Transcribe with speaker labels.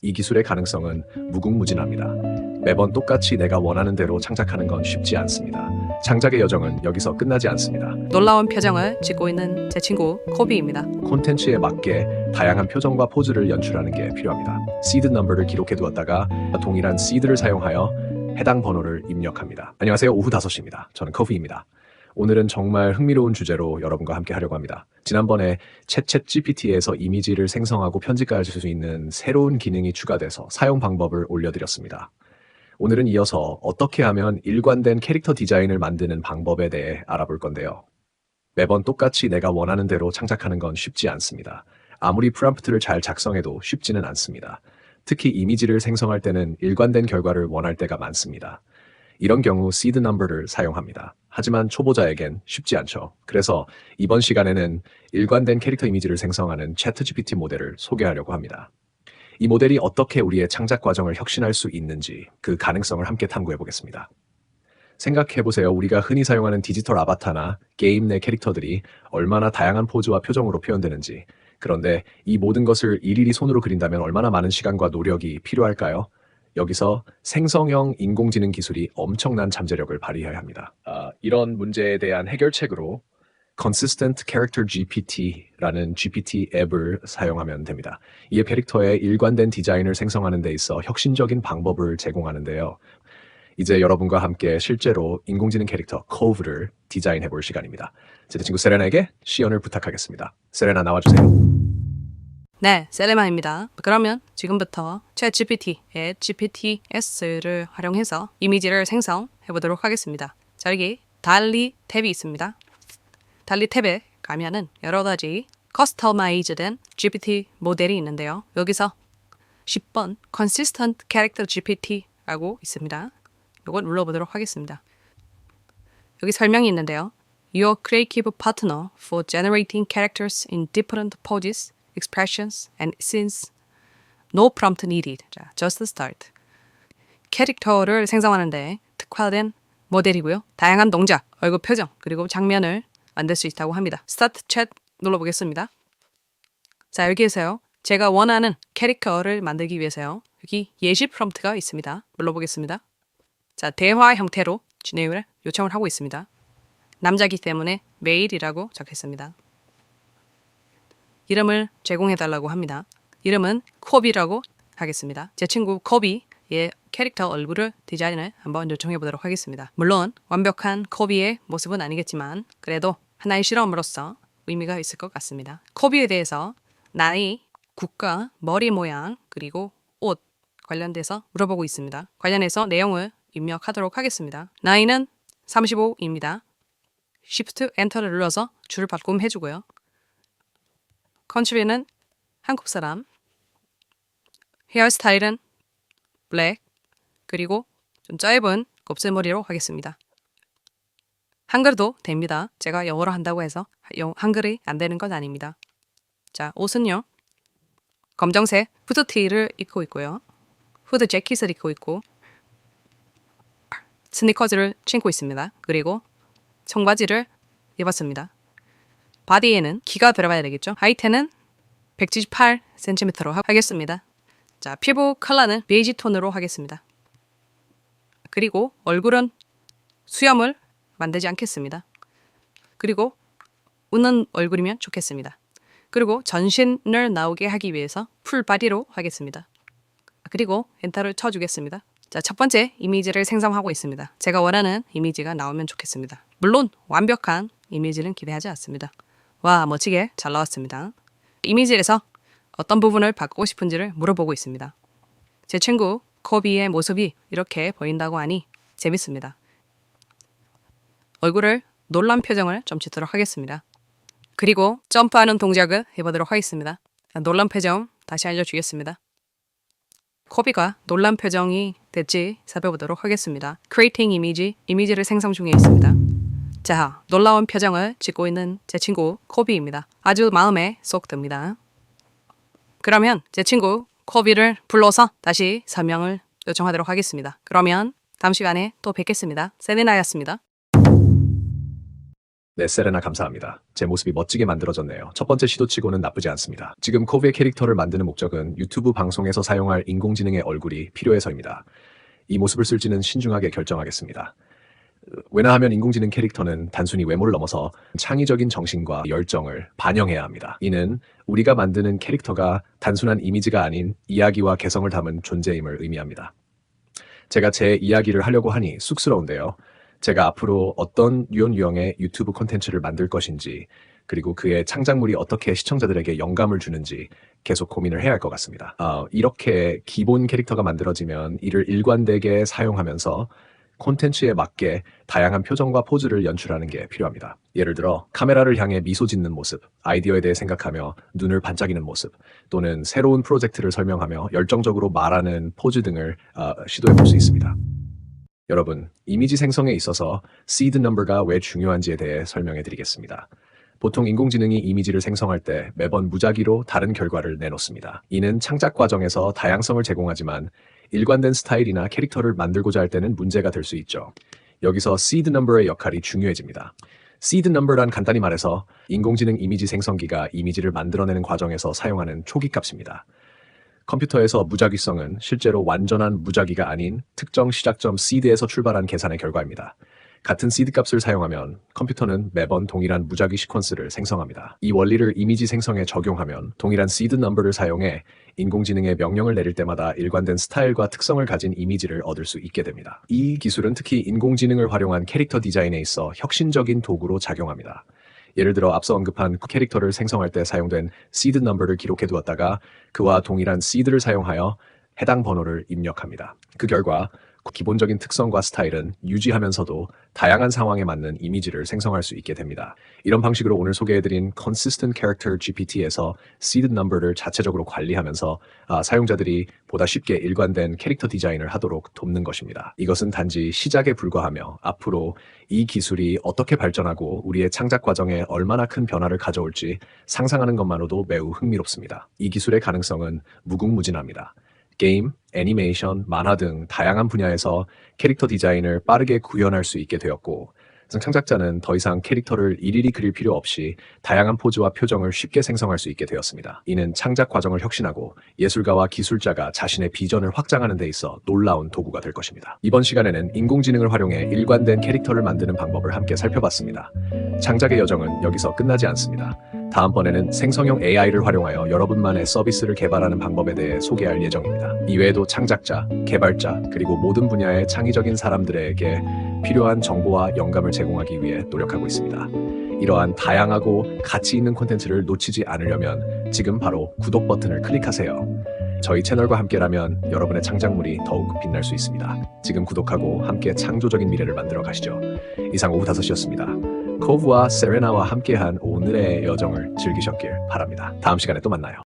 Speaker 1: 이 기술의 가능성은 무궁무진합니다. 매번 똑같이 내가 원하는 대로 창작하는 건 쉽지 않습니다. 창작의 여정은 여기서 끝나지 않습니다.
Speaker 2: 놀라운 표정을 짓고 있는 제 친구 코비입니다.
Speaker 1: 콘텐츠에 맞게 다양한 표정과 포즈를 연출하는 게 필요합니다. 시드 넘버를 기록해 두었다가 동일한 시드를 사용하여 해당 번호를 입력합니다. 안녕하세요. 오후 5시입니다. 저는 커피입니다. 오늘은 정말 흥미로운 주제로 여러분과 함께 하려고 합니다. 지난번에 챗챗 GPT에서 이미지를 생성하고 편집할 수 있는 새로운 기능이 추가돼서 사용 방법을 올려드렸습니다. 오늘은 이어서 어떻게 하면 일관된 캐릭터 디자인을 만드는 방법에 대해 알아볼 건데요. 매번 똑같이 내가 원하는 대로 창작하는 건 쉽지 않습니다. 아무리 프롬프트를 잘 작성해도 쉽지는 않습니다. 특히 이미지를 생성할 때는 일관된 결과를 원할 때가 많습니다. 이런 경우 시드 넘버를 사용합니다. 하지만 초보자에겐 쉽지 않죠. 그래서 이번 시간에는 일관된 캐릭터 이미지를 생성하는 채트 GPT 모델을 소개하려고 합니다. 이 모델이 어떻게 우리의 창작 과정을 혁신할 수 있는지 그 가능성을 함께 탐구해 보겠습니다. 생각해 보세요. 우리가 흔히 사용하는 디지털 아바타나 게임 내 캐릭터들이 얼마나 다양한 포즈와 표정으로 표현되는지. 그런데 이 모든 것을 일일이 손으로 그린다면 얼마나 많은 시간과 노력이 필요할까요? 여기서 생성형 인공지능 기술이 엄청난 잠재력을 발휘해야 합니다. 아, 이런 문제에 대한 해결책으로 Consistent Character GPT라는 GPT 앱을 사용하면 됩니다. 이에 캐릭터의 일관된 디자인을 생성하는 데 있어 혁신적인 방법을 제공하는데요. 이제 여러분과 함께 실제로 인공지능 캐릭터 코브를 디자인해 볼 시간입니다. 제 친구 세레나에게 시연을 부탁하겠습니다. 세레나 나와주세요.
Speaker 2: 네, 셀레마입니다. 그러면 지금부터 챗 GPT의 GPTS를 활용해서 이미지를 생성해 보도록 하겠습니다. 자, 여기 달리 탭이 있습니다. 달리 탭에 가면은 여러 가지 커스터마이즈된 GPT 모델이 있는데요. 여기서 10번 Consistent Character GPT라고 있습니다. 이걸 눌러보도록 하겠습니다. 여기 설명이 있는데요. Your creative partner for generating characters in different poses, expressions, and scenes. No prompt needed. 자, just start. 캐릭터를 생성하는데 특화된 모델이고요. 다양한 동작, 얼굴 표정, 그리고 장면을 만들 수 있다고 합니다. 스타트 챗 눌러보겠습니다. 자, 여기에서요. 제가 원하는 캐릭터를 만들기 위해서요. 여기 예시 프롬프트가 있습니다. 눌러보겠습니다. 자, 대화 형태로 진행을 요청을 하고 있습니다. 남자기 때문에 메일이라고 적혔습니다. 이름을 제공해 달라고 합니다. 이름은 코비라고 하겠습니다. 제 친구 코비 의 캐릭터 얼굴을 디자인을 한번 요청해 보도록 하겠습니다. 물론 완벽한 코비의 모습은 아니겠지만 그래도 하나의 실험으로서 의미가 있을 것 같습니다. 코비에 대해서 나이, 국가, 머리 모양, 그리고 옷 관련돼서 물어보고 있습니다. 관련해서 내용을 입력하도록 하겠습니다. 나이는 35입니다. Shift Enter를 눌러서 줄을 바꿈 해주고요. 컨트리는 한국 사람, 헤어스타일은 블랙, 그리고 좀 짧은 곱슬머리로 하겠습니다. 한글도 됩니다. 제가 영어로 한다고 해서 영- 한글이 안 되는 건 아닙니다. 자, 옷은요. 검정색 후드티를 입고 있고요. 후드 재킷을 입고 있고 스니커즈를 신고 있습니다. 그리고 청바지를 입었습니다. 바디에는 키가 들어가야 되겠죠. 하이트는 178cm로 하겠습니다. 자, 피부 컬러는 베이지 톤으로 하겠습니다. 그리고 얼굴은 수염을 만들지 않겠습니다. 그리고 웃는 얼굴이면 좋겠습니다. 그리고 전신을 나오게 하기 위해서 풀 바디로 하겠습니다. 그리고 엔터를 쳐주겠습니다. 자, 첫 번째 이미지를 생성하고 있습니다. 제가 원하는 이미지가 나오면 좋겠습니다. 물론 완벽한 이미지는 기대하지 않습니다. 와, 멋지게 잘 나왔습니다. 이미지에서 어떤 부분을 바꾸고 싶은지를 물어보고 있습니다. 제 친구 코비의 모습이 이렇게 보인다고 하니 재밌습니다. 얼굴을 놀란 표정을 좀 짓도록 하겠습니다. 그리고 점프하는 동작을 해보도록 하겠습니다. 놀란 표정 다시 알려주겠습니다. 코비가 놀란 표정이 될지 살펴보도록 하겠습니다. Creating 이미지, 이미지를 생성 중에 있습니다. 자, 놀라운 표정을 짓고 있는 제 친구 코비입니다. 아주 마음에 쏙 듭니다. 그러면 제 친구 코비를 불러서 다시 설명을 요청하도록 하겠습니다. 그러면 다음 시간에 또 뵙겠습니다. 세레나였습니다.
Speaker 1: 네, 세레나 감사합니다. 제 모습이 멋지게 만들어졌네요. 첫 번째 시도치고는 나쁘지 않습니다. 지금 코브의 캐릭터를 만드는 목적은 유튜브 방송에서 사용할 인공지능의 얼굴이 필요해서입니다. 이 모습을 쓸지는 신중하게 결정하겠습니다. 왜냐하면 인공지능 캐릭터는 단순히 외모를 넘어서 창의적인 정신과 열정을 반영해야 합니다. 이는 우리가 만드는 캐릭터가 단순한 이미지가 아닌 이야기와 개성을 담은 존재임을 의미합니다. 제가 제 이야기를 하려고 하니 쑥스러운데요. 제가 앞으로 어떤 유연 유형의 유튜브 콘텐츠를 만들 것인지, 그리고 그의 창작물이 어떻게 시청자들에게 영감을 주는지 계속 고민을 해야 할 것 같습니다. 아, 이렇게 기본 캐릭터가 만들어지면 이를 일관되게 사용하면서 콘텐츠에 맞게 다양한 표정과 포즈를 연출하는 게 필요합니다. 예를 들어 카메라를 향해 미소 짓는 모습, 아이디어에 대해 생각하며 눈을 반짝이는 모습, 또는 새로운 프로젝트를 설명하며 열정적으로 말하는 포즈 등을 어, 시도해 볼 수 있습니다. 여러분, 이미지 생성에 있어서 seed number가 왜 중요한지에 대해 설명해 드리겠습니다. 보통 인공지능이 이미지를 생성할 때 매번 무작위로 다른 결과를 내놓습니다. 이는 창작 과정에서 다양성을 제공하지만 일관된 스타일이나 캐릭터를 만들고자 할 때는 문제가 될 수 있죠. 여기서 seed number의 역할이 중요해집니다. seed number란 간단히 말해서 인공지능 이미지 생성기가 이미지를 만들어내는 과정에서 사용하는 초기 값입니다. 컴퓨터에서 무작위성은 실제로 완전한 무작위가 아닌 특정 시작점 seed에서 출발한 계산의 결과입니다. 같은 seed 값을 사용하면 컴퓨터는 매번 동일한 무작위 시퀀스를 생성합니다. 이 원리를 이미지 생성에 적용하면 동일한 seed number를 사용해 인공지능에 명령을 내릴 때마다 일관된 스타일과 특성을 가진 이미지를 얻을 수 있게 됩니다. 이 기술은 특히 인공지능을 활용한 캐릭터 디자인에 있어 혁신적인 도구로 작용합니다. 예를 들어 앞서 언급한 캐릭터를 생성할 때 사용된 seed number를 기록해 두었다가 그와 동일한 seed를 사용하여 해당 번호를 입력합니다. 그 결과 기본적인 특성과 스타일은 유지하면서도 다양한 상황에 맞는 이미지를 생성할 수 있게 됩니다. 이런 방식으로 오늘 소개해드린 Consistent Character GPT에서 seed number를 자체적으로 관리하면서 아, 사용자들이 보다 쉽게 일관된 캐릭터 디자인을 하도록 돕는 것입니다. 이것은 단지 시작에 불과하며 앞으로 이 기술이 어떻게 발전하고 우리의 창작 과정에 얼마나 큰 변화를 가져올지 상상하는 것만으로도 매우 흥미롭습니다. 이 기술의 가능성은 무궁무진합니다. 게임, 애니메이션, 만화 등 다양한 분야에서 캐릭터 디자인을 빠르게 구현할 수 있게 되었고, 창작자는 더 이상 캐릭터를 일일이 그릴 필요 없이 다양한 포즈와 표정을 쉽게 생성할 수 있게 되었습니다. 이는 창작 과정을 혁신하고 예술가와 기술자가 자신의 비전을 확장하는 데 있어 놀라운 도구가 될 것입니다. 이번 시간에는 인공지능을 활용해 일관된 캐릭터를 만드는 방법을 함께 살펴봤습니다. 창작의 여정은 여기서 끝나지 않습니다. 다음번에는 생성형 AI를 활용하여 여러분만의 서비스를 개발하는 방법에 대해 소개할 예정입니다. 이외에도 창작자, 개발자, 그리고 모든 분야의 창의적인 사람들에게 필요한 정보와 영감을 제공하기 위해 노력하고 있습니다. 이러한 다양하고 가치 있는 콘텐츠를 놓치지 않으려면 지금 바로 구독 버튼을 클릭하세요. 저희 채널과 함께라면 여러분의 창작물이 더욱 빛날 수 있습니다. 지금 구독하고 함께 창조적인 미래를 만들어 가시죠. 이상 오후 5시였습니다. 코브와 세레나와 함께한 오늘의 여정을 즐기셨길 바랍니다. 다음 시간에 또 만나요.